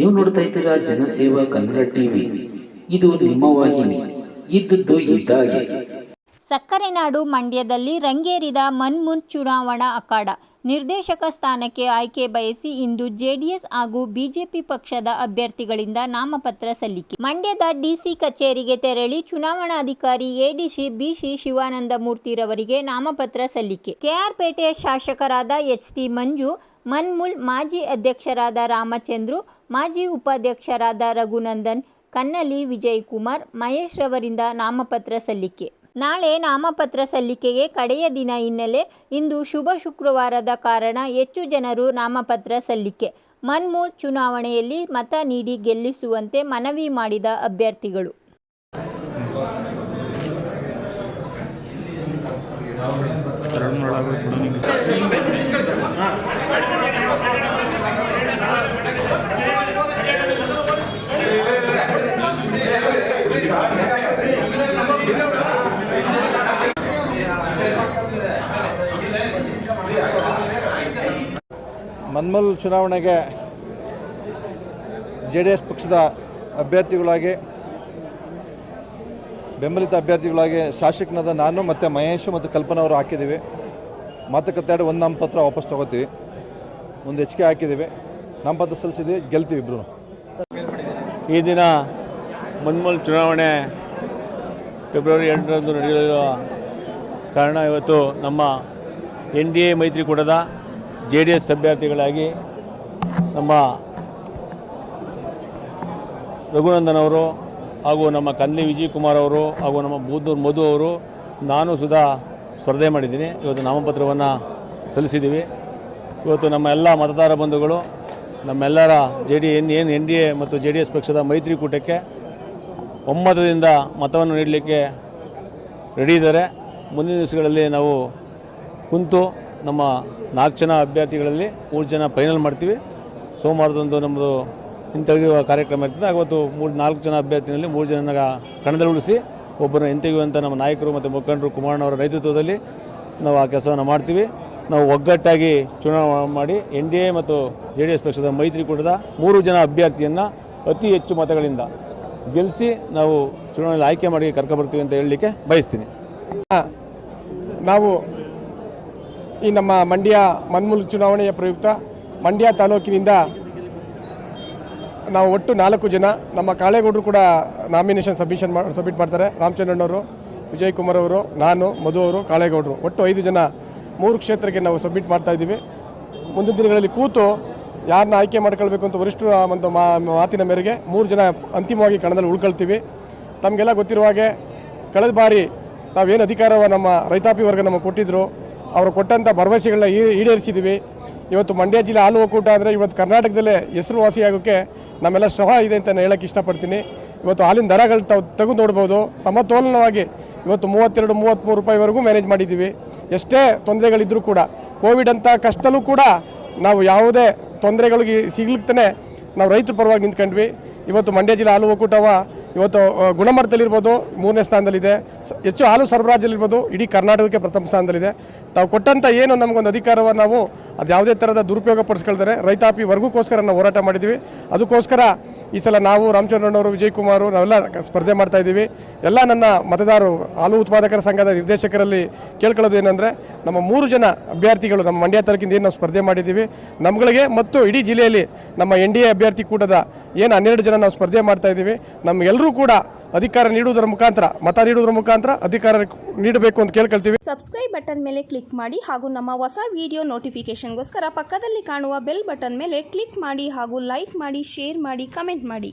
ನೀವು ನೋಡ್ತಾ ಇದ್ದೀರಾ ಜನಸೇವಾ ಕನ್ನಡ ಟಿವಿ. ಇದು ನಿಮ್ಮ ವಾಹಿನಿ. ಇದ್ದದ್ದು ಇದ್ದಾಗೆ. ಸಕ್ಕರೆ ನಾಡು ಮಂಡ್ಯದಲ್ಲಿ ರಂಗೇರಿದ ಮನ್ಮುನ್ ಚುನಾವಣಾ ಅಖಾಡ. ನಿರ್ದೇಶಕ ಸ್ಥಾನಕ್ಕೆ ಆಯ್ಕೆ ಬಯಸಿ ಇಂದು ಜೆಡಿಎಸ್ ಹಾಗೂ ಬಿಜೆಪಿ ಪಕ್ಷದ ಅಭ್ಯರ್ಥಿಗಳಿಂದ ನಾಮಪತ್ರ ಸಲ್ಲಿಕೆ. ಮಂಡ್ಯದ ಡಿಸಿ ಕಚೇರಿಗೆ ತೆರಳಿ ಚುನಾವಣಾಧಿಕಾರಿ ಎಡಿಸಿ ಬಿಸಿ ಶಿವಾನಂದ ಮೂರ್ತಿರವರಿಗೆ ನಾಮಪತ್ರ ಸಲ್ಲಿಕೆ. ಕೆಆರ್ಪೇಟೆಯ ಶಾಸಕರಾದ ಎಚ್ ಟಿ ಮಂಜು ಮನ್ಮುಲ್, ಮಾಜಿ ಅಧ್ಯಕ್ಷರಾದ ರಾಮಚಂದ್ರು, ಮಾಜಿ ಉಪಾಧ್ಯಕ್ಷರಾದ ರಘುನಂದನ್, ಕನ್ನಲಿ ವಿಜಯ್ ಕುಮಾರ್ ಮಹೇಶ್ ರವರಿಂದ ನಾಮಪತ್ರ ಸಲ್ಲಿಕೆ. ನಾಳೆ ನಾಮಪತ್ರ ಸಲ್ಲಿಕೆಗೆ ಕಡೆಯ ದಿನ ಹಿನ್ನೆಲೆ ಇಂದು ಶುಭ ಶುಕ್ರವಾರದ ಕಾರಣ ಹೆಚ್ಚು ಜನರು ನಾಮಪತ್ರ ಸಲ್ಲಿಕೆ. ಮನ್ಮೂಲ್ ಚುನಾವಣೆಯಲ್ಲಿ ಮತ ನೀಡಿ ಗೆಲ್ಲಿಸುವಂತೆ ಮನವಿ ಮಾಡಿದ ಅಭ್ಯರ್ಥಿಗಳು. ಮನ್ಮಲ್ ಚುನಾವಣೆಗೆ ಜೆ ಡಿ ಎಸ್ ಪಕ್ಷದ ಅಭ್ಯರ್ಥಿಗಳಾಗಿ, ಬೆಂಬಲಿತ ಅಭ್ಯರ್ಥಿಗಳಾಗಿ ಶಾಸಕನಾದ ನಾನು ಮತ್ತು ಮಹೇಶ್ ಮತ್ತು ಕಲ್ಪನಾ ಅವರು ಹಾಕಿದ್ದೀವಿ. ಮಾತುಕತೆ ಆಡಿ ಒಂದು ನಾಮಪತ್ರ ವಾಪಸ್ ತೊಗೋತೀವಿ. ಒಂದು ಹೆಚ್ಚಿಗೆ ಹಾಕಿದ್ದೀವಿ. ನಾಮಪತ್ರ ಸಲ್ಲಿಸಿದ್ವಿ, ಗೆಲ್ತೀವಿ ಇಬ್ಬರು ಈ ದಿನ ಮನ್ಮಲ್ ಚುನಾವಣೆ ಫೆಬ್ರವರಿ ಎಂಟರಂದು ನಡೆಯಲಿರುವ ಕಾರಣ ಇವತ್ತು ನಮ್ಮ ಎನ್ ಡಿ ಎ ಮೈತ್ರಿಕೂಟದ ಜೆ ಡಿ ಎಸ್ ಅಭ್ಯರ್ಥಿಗಳಾಗಿ ನಮ್ಮ ರಘುನಂದನ್ ಅವರು ಹಾಗೂ ನಮ್ಮ ಕನ್ನಲಿ ವಿಜಯ್ ಕುಮಾರ್ ಅವರು ಹಾಗೂ ನಮ್ಮ ಬೂದೂರು ಮಧು ಅವರು ನಾನು ಸುಧಾ ಸ್ಪರ್ಧೆ ಮಾಡಿದ್ದೀನಿ. ಇವತ್ತು ನಾಮಪತ್ರವನ್ನು ಸಲ್ಲಿಸಿದ್ದೀವಿ. ಇವತ್ತು ನಮ್ಮ ಎಲ್ಲ ಮತದಾರ ಬಂಧುಗಳು, ನಮ್ಮೆಲ್ಲರ ಜೆ ಡಿ ಎನ್ ಏನು ಎನ್ ಡಿ ಎ ಮತ್ತು ಜೆ ಡಿ ಎಸ್ ಪಕ್ಷದ ಮೈತ್ರಿಕೂಟಕ್ಕೆ ಒಮ್ಮತದಿಂದ ಮತವನ್ನು ನೀಡಲಿಕ್ಕೆ ರೆಡಿ ಇದ್ದಾರೆ. ಮುಂದಿನ ದಿವಸಗಳಲ್ಲಿ ನಾವು ಕುಂತು ನಮ್ಮ ನಾಲ್ಕು ಜನ ಅಭ್ಯರ್ಥಿಗಳಲ್ಲಿ ಮೂರು ಜನ ಫೈನಲ್ ಮಾಡ್ತೀವಿ. ಸೋಮವಾರದಂದು ನಮ್ಮದು ಹಿಂತೆಗೆಯುವ ಕಾರ್ಯಕ್ರಮ ಇರ್ತದೆ. ಅವತ್ತು ಮೂರು, ನಾಲ್ಕು ಜನ ಅಭ್ಯರ್ಥಿನಲ್ಲಿ ಮೂರು ಜನನ ಕಣದಲ್ಲಿ ಉಳಿಸಿ ಒಬ್ಬರನ್ನ ಹಿಂತೆಗೆಯುವಂಥ ನಮ್ಮ ನಾಯಕರು ಮತ್ತು ಮುಖಂಡರು ಕುಮಾರಣ್ಣವರ ನೇತೃತ್ವದಲ್ಲಿ ನಾವು ಆ ಕೆಲಸವನ್ನು ಮಾಡ್ತೀವಿ. ನಾವು ಒಗ್ಗಟ್ಟಾಗಿ ಚುನಾವಣೆ ಮಾಡಿ ಎನ್ ಡಿ ಎ ಮತ್ತು ಜೆ ಡಿ ಎಸ್ ಪಕ್ಷದ ಮೈತ್ರಿಕೂಟದ ಮೂರು ಜನ ಅಭ್ಯರ್ಥಿಯನ್ನು ಅತಿ ಹೆಚ್ಚು ಮತಗಳಿಂದ ಗೆಲ್ಲಿಸಿ ನಾವು ಚುನಾವಣೆಯಲ್ಲಿ ಆಯ್ಕೆ ಮಾಡಿ ಕರ್ಕೊಬರ್ತೀವಿ ಅಂತ ಹೇಳಲಿಕ್ಕೆ ಬಯಸ್ತೀನಿ. ನಾವು ಈ ನಮ್ಮ ಮಂಡ್ಯ ಮನ್ಮೂಲ್ ಚುನಾವಣೆಯ ಪ್ರಯುಕ್ತ ಮಂಡ್ಯ ತಾಲೂಕಿನಿಂದ ನಾವು ಒಟ್ಟು ನಾಲ್ಕು ಜನ, ನಮ್ಮ ಕಾಳೇಗೌಡರು ಕೂಡ ನಾಮಿನೇಷನ್ ಸಬ್ಮಿಷನ್ ಮಾಡಿ ಸಬ್ಮಿಟ್ ಮಾಡ್ತಾರೆ. ರಾಮಚಂದ್ರಣ್ಣವರು ವಿಜಯ್ ಕುಮಾರ್ ಅವರು, ನಾನು, ಮಧು ಅವರು, ಕಾಳೇಗೌಡರು. ಒಟ್ಟು ಐದು ಜನ ಮೂರು ಕ್ಷೇತ್ರಕ್ಕೆ ನಾವು ಸಬ್ಮಿಟ್ ಮಾಡ್ತಾ ಇದ್ದೀವಿ. ಮುಂದಿನ ದಿನಗಳಲ್ಲಿ ಕೂತು ಯಾರನ್ನ ಆಯ್ಕೆ ಮಾಡ್ಕೊಳ್ಬೇಕು ಅಂತ ವರಿಷ್ಠರ ಒಂದು ಮಾತಿನ ಮೇರೆಗೆ ಮೂರು ಜನ ಅಂತಿಮವಾಗಿ ಕಣದಲ್ಲಿ ಉಳ್ಕೊಳ್ತೀವಿ. ತಮಗೆಲ್ಲ ಗೊತ್ತಿರುವ ಹಾಗೆ ಕಳೆದ ಬಾರಿ ತಾವೇನು ಅಧಿಕಾರವ ನಮ್ಮ ರೈತಾಪಿ ವರ್ಗ ನಮಗೆ ಕೊಟ್ಟಿದ್ದರು ಅವರು ಕೊಟ್ಟಂಥ ಭರವಸೆಗಳನ್ನ ಈ- ಈಡೇರಿಸಿದ್ದೀವಿ ಇವತ್ತು ಮಂಡ್ಯ ಜಿಲ್ಲೆ ಹಾಲು ಒಕ್ಕೂಟ ಅಂದರೆ ಇವತ್ತು ಕರ್ನಾಟಕದಲ್ಲೇ ಹೆಸರುವಾಸಿಯಾಗೋಕ್ಕೆ ನಮ್ಮೆಲ್ಲ ಶ್ರಮ ಇದೆ ಅಂತ ನಾನು ಹೇಳಕ್ಕೆ ಇಷ್ಟಪಡ್ತೀನಿ. ಇವತ್ತು ಹಾಲಿನ ದರಗಳು ತಾವು ತೆಗೆದು ನೋಡ್ಬೋದು. ಸಮತೋಲನವಾಗಿ ಇವತ್ತು ಮೂವತ್ತೆರಡು ಮೂವತ್ತ್ಮೂರು ರೂಪಾಯಿವರೆಗೂ ಮ್ಯಾನೇಜ್ ಮಾಡಿದ್ದೀವಿ ಎಷ್ಟೇ ತೊಂದರೆಗಳಿದ್ದರೂ ಕೂಡ ಕೋವಿಡ್ ಅಂತ ಕಷ್ಟದಲ್ಲೂ ಕೂಡ ನಾವು ಯಾವುದೇ ತೊಂದರೆಗಳಿಗೆ ಸಿಗ್ಲಿಕ್ತಾನೆ ನಾವು ರೈತರ ಪರವಾಗಿ ನಿಂತ್ಕೊಂಡ್ವಿ. ಇವತ್ತು ಮಂಡ್ಯ ಜಿಲ್ಲೆ ಹಾಲು ಒಕ್ಕೂಟವ ಇವತ್ತು ಗುಣಮಟ್ಟದಲ್ಲಿರ್ಬೋದು ಮೂರನೇ ಸ್ಥಾನದಲ್ಲಿದೆ. ಹೆಚ್ಚು ಹಾಲು ಸರಬರಾಜಲ್ಲಿರ್ಬೋದು ಇಡೀ ಕರ್ನಾಟಕಕ್ಕೆ ಪ್ರಥಮ ಸ್ಥಾನದಲ್ಲಿದೆ. ತಾವು ಕೊಟ್ಟಂಥ ಏನು ನಮಗೊಂದು ಅಧಿಕಾರವನ್ನು ನಾವು ಅದು ಯಾವುದೇ ಥರದ ದುರುಪಯೋಗ ಪಡಿಸ್ಕೊಳ್ತಾರೆ ರೈತಾಪಿ ವರ್ಗಕ್ಕೋಸ್ಕರ ನಾವು ಹೋರಾಟ ಮಾಡಿದ್ದೀವಿ ಅದಕ್ಕೋಸ್ಕರ ಈ ಸಲ ನಾವು ರಾಮಚಂದ್ರಣ್ಣವರು ವಿಜಯ್ ಕುಮಾರು ನಾವೆಲ್ಲ ಸ್ಪರ್ಧೆ ಮಾಡ್ತಾ ಇದ್ದೀವಿ. ಎಲ್ಲ ನನ್ನ ಮತದಾರರು ಹಾಲು ಉತ್ಪಾದಕರ ಸಂಘದ ನಿರ್ದೇಶಕರಲ್ಲಿ ಕೇಳ್ಕೊಳ್ಳೋದು ಏನಂದರೆ, ನಮ್ಮ ಮೂರು ಜನ ಅಭ್ಯರ್ಥಿಗಳು ನಮ್ಮ ಮಂಡ್ಯ ತಾಲೂಕಿಂದ ಏನು ನಾವು ಸ್ಪರ್ಧೆ ಮಾಡಿದ್ದೀವಿ. ನಮ್ಗಳಿಗೆ ಮತ್ತು ಇಡೀ ಜಿಲ್ಲೆಯಲ್ಲಿ ನಮ್ಮ ಎನ್ ಡಿ ಎ ಅಭ್ಯರ್ಥಿ ಕೂಟದ ಏನು ಹನ್ನೆರಡು ಜನ ನಾವು ಸ್ಪರ್ಧೆ ಮಾಡ್ತಾ ಇದ್ದೀವಿ. ನಮಗೆಲ್ಲರೂ ಕೂಡ ಅಧಿಕಾರ ನೀಡುವುದರ ಮುಖಾಂತರ, ಮತ ನೀಡುವುದರ ಮುಖಾಂತರ ಅಧಿಕಾರ ನೀಡಬೇಕು ಅಂತ ಕೇಳ್ಕೊಳ್ತೀವಿ. ಸಬ್ಸ್ಕ್ರೈಬ್ ಬಟನ್ ಮೇಲೆ ಕ್ಲಿಕ್ ಮಾಡಿ ಹಾಗೂ ನಮ್ಮ ಹೊಸ ವಿಡಿಯೋ ನೋಟಿಫಿಕೇಶನ್ಗೋಸ್ಕರ ಪಕ್ಕದಲ್ಲಿ ಕಾಣುವ ಬೆಲ್ ಬಟನ್ ಮೇಲೆ ಕ್ಲಿಕ್ ಮಾಡಿ ಹಾಗೂ ಲೈಕ್ ಮಾಡಿ ಶೇರ್ ಮಾಡಿ ಕಮೆಂಟ್ ಮಾಡಿ.